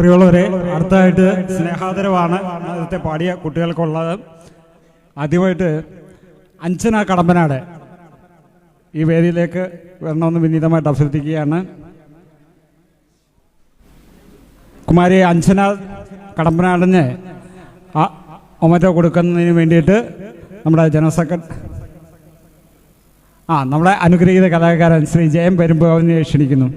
പ്രിയമുള്ളവരെ അടുത്തായിട്ട് സ്നേഹാദരവാണ് നേരത്തെ പാടിയ കുട്ടികൾക്കുള്ളത്. ആദ്യമായിട്ട് അഞ്ചന കടമ്പനാട് ഈ വേദിയിലേക്ക് വരണമെന്ന് വിനീതമായിട്ട് അഭ്യർത്ഥിക്കുകയാണ്. കുമാരി അഞ്ചന കടമ്പനാടിന് ഒമറ്റോ കൊടുക്കുന്നതിന് വേണ്ടിയിട്ട് നമ്മുടെ ജനറൽ ആ നമ്മുടെ അനുഗ്രഹീത കലാകാരൻ ശ്രീ ജയം പെരുമ്പാവിനെ ക്ഷണിക്കുന്നു.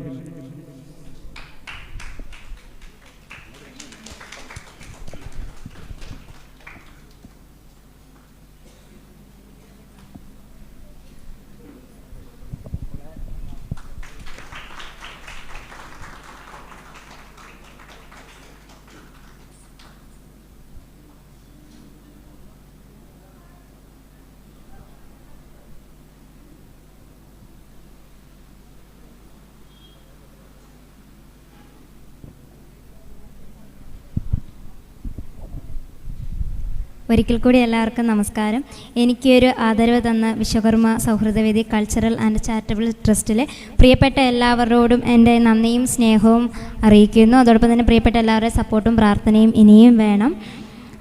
ഒരിക്കൽ കൂടി എല്ലാവർക്കും നമസ്കാരം. എനിക്കൊരു ആദരവ് തന്ന Vishwakarma Sauhrudavedi cultural and charitable ട്രസ്റ്റിലെ പ്രിയപ്പെട്ട എല്ലാവരോടും എന്റെ നന്ദിയും സ്നേഹവും അറിയിക്കുന്നു. അതോടൊപ്പം തന്നെ പ്രിയപ്പെട്ട എല്ലാവരുടെയും സപ്പോർട്ടും പ്രാർത്ഥനയും ഇനിയും വേണം.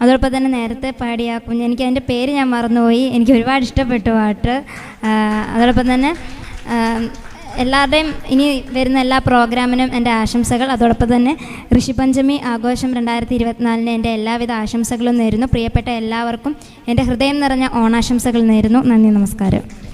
അതോടൊപ്പം തന്നെ നേരത്തെ പാടിയാക്കും എനിക്ക് അതിന്റെ പേര് ഞാൻ മറന്നുപോയി. എനിക്ക് ഒരുപാട് ഇഷ്ടപ്പെട്ടു പാട്ട്. അതോടൊപ്പം തന്നെ എല്ലാവരുടെയും ഇനി വരുന്ന എല്ലാ പ്രോഗ്രാമിനും എന്റെ ആശംസകൾ. അതോടൊപ്പം തന്നെ ഋഷിപഞ്ചമി ആഘോഷം രണ്ടായിരത്തി ഇരുപത്തിനാലിന് എന്റെ എല്ലാവിധ ആശംസകളും നേരുന്നു. പ്രിയപ്പെട്ട എല്ലാവർക്കും എന്റെ ഹൃദയം നിറഞ്ഞ ഓണാശംസകൾ നേരുന്നു. നന്ദി നമസ്കാരം.